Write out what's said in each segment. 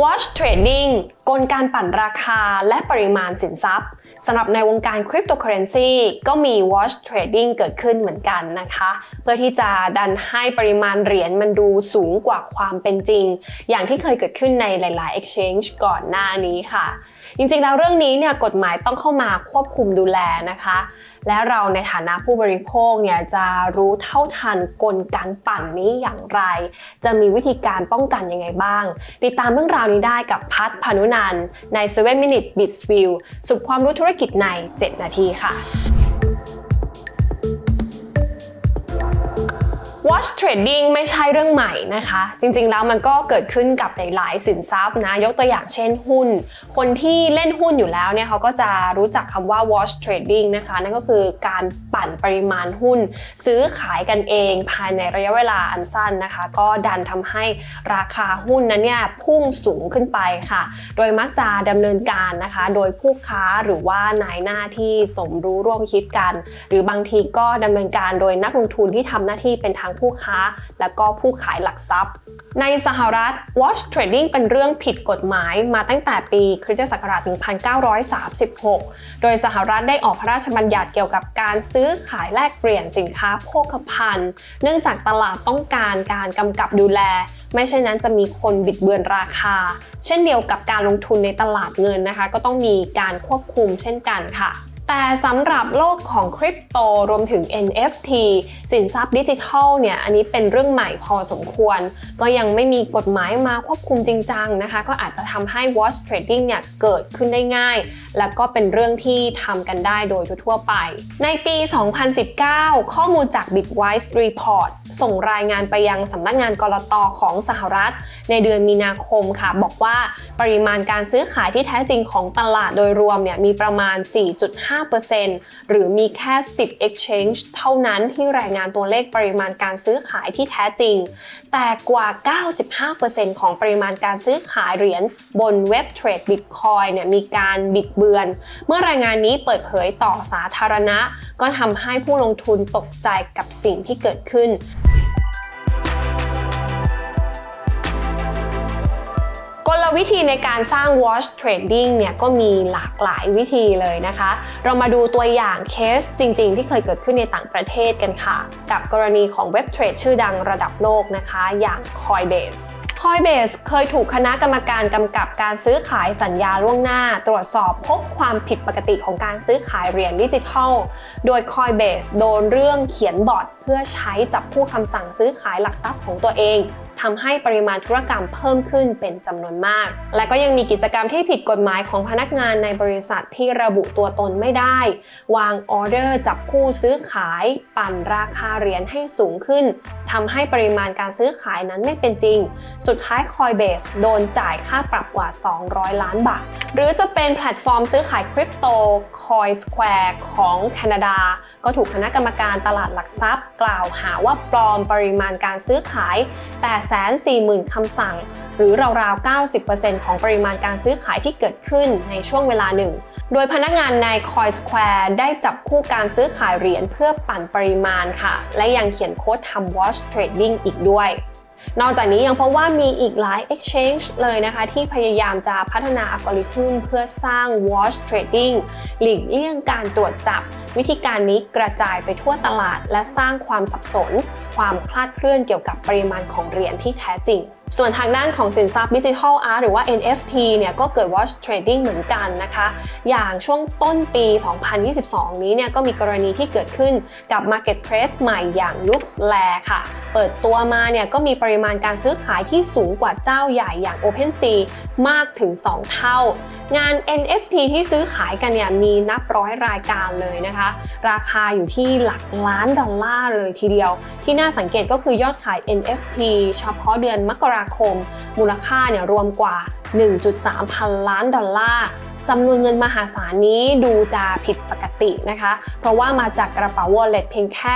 Watch Trading กลการปั่นราคาและปริมาณสินทรัพย์สำหรับในวงการคริปโตเคอเรนซีก็มี Watch Trading เกิดขึ้นเหมือนกันนะคะ เพื่อที่จะดันให้ปริมาณเหรียญมันดูสูงกว่าความเป็นจริง อย่างที่เคยเกิดขึ้นในหลาย ๆ exchange ก่อนหน้านี้ค่ะ จริง ๆ แล้วเรื่องนี้เนี่ยกฎหมายต้องเข้ามาควบคุมดูแลนะคะ และเราในฐานะผู้บริโภคเนี่ยจะรู้เท่าทันกลการปั่นนี้อย่างไร จะมีวิธีการป้องกันยังไงบ้าง ติดตามเรื่องราวนี้ได้กับพัฒพานุนันใน 7 Minute Bits View สุดความรู้ธุรกิจใน 7 นาทีค่ะ Watch Trading ไม่ใช่เรื่องใหม่นะคะ จริงๆแล้วมันก็เกิดขึ้นกับหลายๆสินทรัพย์นะ ยกตัวอย่างเช่นหุ้น คนที่เล่นหุ้นอยู่แล้วเนี่ยเขาก็จะรู้จักคำว่า Watch Trading นะคะ นั่นก็คือการปั่นปริมาณหุ้น ซื้อขายกันเองภายในระยะเวลาอันสั้นนะคะ ก็ดันทำให้ราคาหุ้นนั้นเนี่ยพุ่งสูงขึ้นไปค่ะ โดยมักจะดำเนินการนะคะ โดยผู้ค้าหรือว่านายหน้าที่สมรู้ร่วมคิดกัน หรือบางทีก็ดำเนินการโดยนักลงทุนที่ทำหน้าที่เป็นทางผู้ค้า และก็ผู้ขายหลักทรัพย์ ในสหรัฐ Watch Trading เป็นเรื่องผิดกฎหมายมาตั้งแต่ปีคริสตศักราช 1936 โดยสหรัฐได้ออกพระราชบัญญัติเกี่ยวกับการซื้อขายแลกเปลี่ยนสินค้าโภคภัณฑ์ เนื่องจากตลาดต้องการการกำกับดูแล ไม่เช่นนั้นจะมีคนบิดเบือนราคา เช่นเดียวกับการลงทุนในตลาดเงินนะคะ ก็ต้องมีการควบคุมเช่นกันค่ะ แต่สำหรับโลกของคริปโตรวมถึง NFT สินทรัพย์ดิจิทัลเนี่ยอันนี้เป็นเรื่องใหม่พอสมควร ก็ยังไม่มีกฎหมายมาควบคุมจริงจังนะคะ ก็อาจจะทำให้ watch trading เนี่ยเกิดขึ้นได้ง่าย และก็เป็นเรื่องที่ทำกันได้โดยทั่วไป ในปี 2019 ข้อมูลจาก Bitwise Report ส่งรายงานไปยังสำนักงานกรตอของสหรัฐ ในเดือนมีนาคมค่ะ บอกว่าปริมาณการซื้อขายที่แท้จริงของตลาดโดยรวมเนี่ยมีประมาณ 4.5หรือมีแค่ 10 exchange เท่านั้นที่รายงานตัวเลขปริมาณการซื้อขายที่แท้จริง แต่กว่า 95%ของปริมาณการซื้อขายเหรียญบนเว็บเทรดบิตคอยเนี่ยมีการบิดเบือน เมื่อรายงานนี้เปิดเผยต่อสาธารณะ ก็ทำให้ผู้ลงทุนตกใจกับสิ่งที่เกิดขึ้น วิธีในการสร้าง watch trading เนี่ยก็มีหลากหลายวิธีเลยนะคะ เรามาดูตัวอย่างเคสจริง ๆ ที่เคยเกิดขึ้นในต่างประเทศกันค่ะ กับกรณีของเว็บเทรดชื่อดังระดับโลกนะคะอย่าง Coinbase Coinbase เคยถูกคณะกรรมการกำกับการซื้อขายสัญญาล่วงหน้า ตรวจสอบพบความผิดปกติของการซื้อขายเหรียญดิจิทัล โดย Coinbase โดนเรื่องเขียนบอทเพื่อใช้จับผู้คำสั่งซื้อขายหลักทรัพย์ของตัวเอง ทำให้ปริมาณธุรกรรมเพิ่มขึ้นเป็นจำนวนมาก และก็ยังมีกิจกรรมที่ผิดกฎหมายของพนักงานในบริษัทที่ระบุตัวตนไม่ได้ วางออเดอร์จับคู่ซื้อขาย ปั่นราคาเหรียญให้สูงขึ้นทำให้ปริมาณการซื้อขายนั้นไม่เป็นจริง สุดท้าย Coinbase โดนจ่ายค่าปรับกว่า 200 ล้านบาท หรือจะเป็นแพลตฟอร์มซื้อขายคริปโต CoinSquare ของแคนาดา ก็ถูกคณะกรรมการตลาดหลักทรัพย์ กล่าวหาว่าปลอมปริมาณการซื้อขาย 840,000 คำสั่ง หรือราวๆ 90%ของปริมาณการซื้อขายที่เกิดขึ้นในช่วงเวลาหนึ่ง โดยพนักงานใน CoinSquare ได้จับคู่การซื้อขายเหรียญเพื่อปั่นปริมาณค่ะ และยังเขียนโค้ดทำ watch trading อีกด้วยนอกจากนี้ยังพบว่ามีอีกหลาย exchange เลยนะคะ ที่พยายามจะพัฒนาอัลกอริทึมเพื่อสร้าง watch trading หลีกเลี่ยงการตรวจจับ วิธีการนี้กระจายไปทั่วตลาด และสร้างความสับสน ความคลาดเคลื่อนเกี่ยวกับปริมาณของเหรียญที่แท้จริง ส่วนทางด้านของสินทรัพย์ดิจิทัลอาร์ตหรือว่า NFT เนี่ยก็เกิด watch trading เหมือนกันนะคะ อย่างช่วงต้นปี 2022 นี้เนี่ยก็มีกรณีที่เกิดขึ้นกับ Marketplace ใหม่อย่าง LuxLair ค่ะ เปิดตัวมาเนี่ยก็มีปริมาณการซื้อขายที่สูงกว่าเจ้าใหญ่อย่าง OpenSea มากถึง 2 เท่า งาน NFT ที่ซื้อขายกันเนี่ยมีนับร้อยรายการเลยนะคะ ราคาอยู่ที่หลักล้านดอลลาร์เลยทีเดียว ที่น่าสังเกตก็คือยอดขาย NFT เฉพาะเดือนมกราคม มูลค่าเนี่ยรวมกว่า 1.3 พันล้านดอลลาร์จำนวนเงินมหาศาลนี้ดูจะผิดปกติ นะคะ เพราะว่ามาจากกระเป๋า wallet เพียงแค่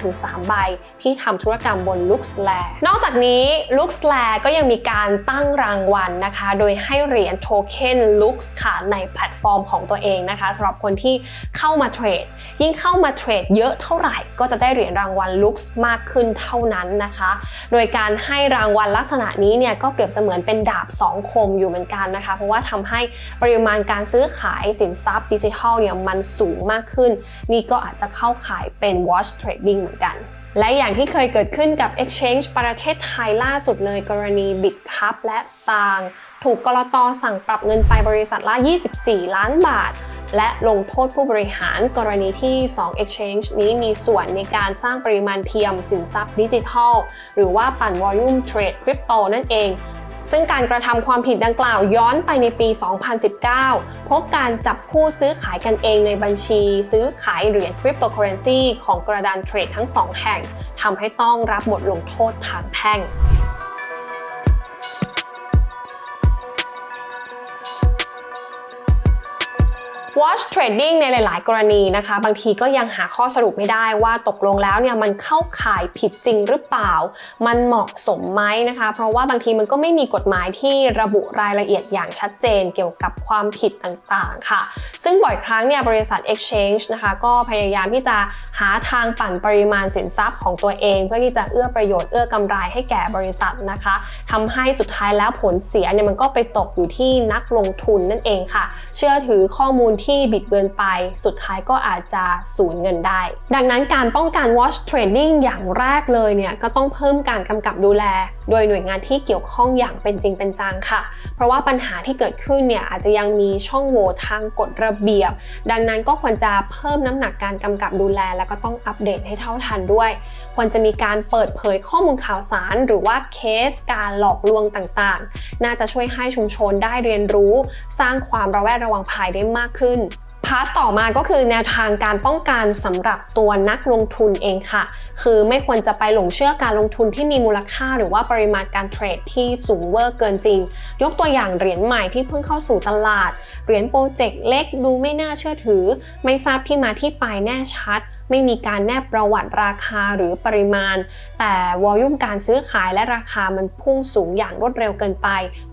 2-3 ใบ ที่ทำธุรกรรมบน LuxLair นอกจากนี้ LuxLair ก็ยังมีการตั้งรางวัลนะคะ โดยให้เหรียญโทเค็น Lux ค่ะในแพลตฟอร์มของตัวเองนะคะสำหรับคนที่เข้ามาเทรด ยิ่งเข้ามาเทรดเยอะเท่าไหร่ ก็จะได้เหรียญรางวัล Lux มากขึ้นเท่านั้นนะคะ โดยการให้รางวัลลักษณะนี้เนี่ยก็เปรียบเสมือนเป็นดาบสองคมอยู่เหมือนกันนะคะ เพราะว่าทำให้ปริมาณการซื้อขายสินทรัพย์ดิจิทัลเนี่ยมันสูงมากขึ้น นี่ก็อาจจะเข้าขายเป็น watch trading เหมือนกัน และอย่างที่เคยเกิดขึ้นกับ Exchange ประเทศไทยล่าสุดเลยกรณี Bitcup และ Stang ถูกกรตสั่งปรับเงินไปบริษัทละ 24 ล้านบาท และลงโทษผู้บริหารกรณีที่ 2 Exchange นี้มีส่วนในการสร้างปริมาณเทียมสินทรัพย์ดิจิทัล หรือว่าปั่น Volume Trade Crypto นั่นเอง ซึ่งการกระทำความผิดดังกล่าวย้อนไปในปี 2019 พบการจับผู้ซื้อขายกันเองในบัญชี ซื้อขายเหรียญคริปโตเคอเรนซีของกระดานเทรดทั้งสองแห่งทำให้ต้องรับบทลงโทษทางแพ่ง Watch Trading ในหลาย ๆ กรณีนะคะ บางทีก็ยังหาข้อสรุปไม่ได้ว่าตกลงแล้วเนี่ยมันเข้าข่ายผิดจริงหรือเปล่า มันเหมาะสมไหมนะคะ เพราะว่าบางทีมันก็ไม่มีกฎหมายที่ระบุรายละเอียดอย่างชัดเจนเกี่ยวกับความผิดต่างๆ ค่ะ ซึ่งบ่อยครั้งเนี่ยบริษัท Exchange นะคะก็พยายามที่จะหาทางปั่นปริมาณสินทรัพย์ของตัวเอง เพื่อที่จะเอื้อประโยชน์เอื้อกำไรให้แก่บริษัทนะคะทำให้สุดท้ายแล้วผลเสียเนี่ยมันก็ไปตกอยู่ที่นักลงทุนนั่นเองค่ะ เชื่อถือข้อมูลที่บิดเบือนไป สุดท้ายก็อาจจะสูญเงินได้ ดังนั้นการป้องกัน watch trading อย่างแรกเลยเนี่ยก็ต้องเพิ่มการกำกับดูแล โดยหน่วยงานที่เกี่ยวข้องอย่างเป็นจริงเป็นจังค่ะ เพราะว่าปัญหาที่เกิดขึ้นเนี่ยอาจจะยังมีช่องโหว่ทางกฎระเบียบ ดังนั้นก็ควรจะเพิ่มน้ำหนักการกำกับดูแล แล้วก็ต้องอัปเดตให้เท่าทันด้วย ควรจะมีการเปิดเผยข้อมูลข่าวสาร หรือว่าเคสการหลอกลวงต่างๆ น่าจะช่วยให้ชุมชนได้เรียนรู้ สร้างความระแวดระวังภัยได้มากขึ้นพาร์ตต่อมาก็คือแนวทางการป้องกันสำหรับตัวนักลงทุนเองค่ะ คือไม่ควรจะไปหลงเชื่อการลงทุนที่มีมูลค่า หรือว่าปริมาณการเทรดที่สูงเวอร์เกินจริง ยกตัวอย่างเหรียญใหม่ที่เพิ่งเข้าสู่ตลาด เหรียญโปรเจกต์เล็กดูไม่น่าเชื่อถือ ไม่ทราบที่มาที่ไปแน่ชัด ไม่มีการแนบประวัติราคาหรือปริมาณ แต่วอลุ่มการซื้อขายและราคามันพุ่งสูงอย่างรวดเร็วเกินไป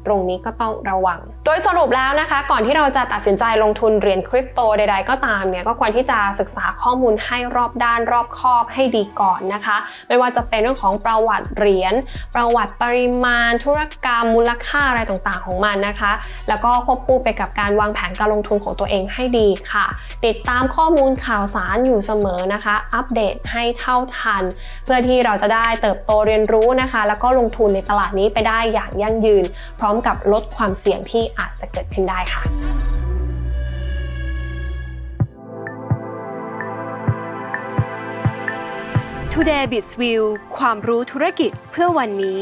ตรงนี้ก็ต้องระวัง โดยสรุปแล้วนะคะ ก่อนที่เราจะตัดสินใจลงทุนเหรียญคริปโตใด ๆ ก็ตามเนี่ยก็ควรที่จะศึกษาข้อมูลให้รอบด้านรอบคอบให้ดีก่อนนะคะ ไม่ว่าจะเป็นเรื่องของประวัติเหรียญประวัติปริมาณ ธุรกรรมมูลค่าอะไรต่างๆ ของมันนะคะ แล้วก็ควบคู่ไปกับการวางแผนการลงทุนของตัวเองให้ดีค่ะ ติดตามข้อมูลข่าวสารอยู่เสมอนะคะ อัปเดตให้เท่าทัน เพื่อที่เราจะได้เติบโตเรียนรู้นะคะ แล้วก็ลงทุนในตลาดนี้ไปได้อย่างยั่งยืน พร้อมกับลดความเสี่ยงที่อาจจะเกิดขึ้นได้ค่ะ Today b i z w i e w ความรู้ธุรกิจเพื่อวันนี้